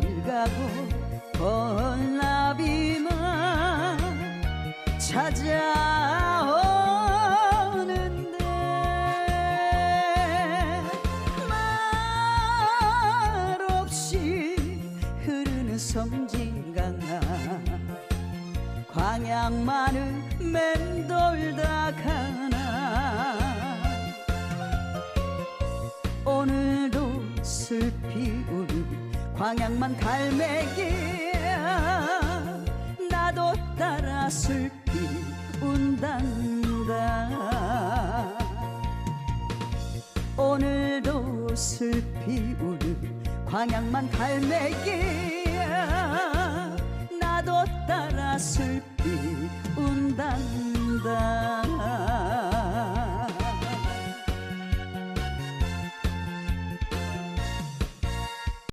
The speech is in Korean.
길 가고 벌나비만 찾아오는데 말없이 흐르는 섬진강아 광양만을 맴돌다 가나 오늘도 슬피 우는 광양만 갈매기야 나도 따라 슬피 운단다. 오늘도 슬피 우는 광양만 갈매기야 나도 따라 슬피 운단다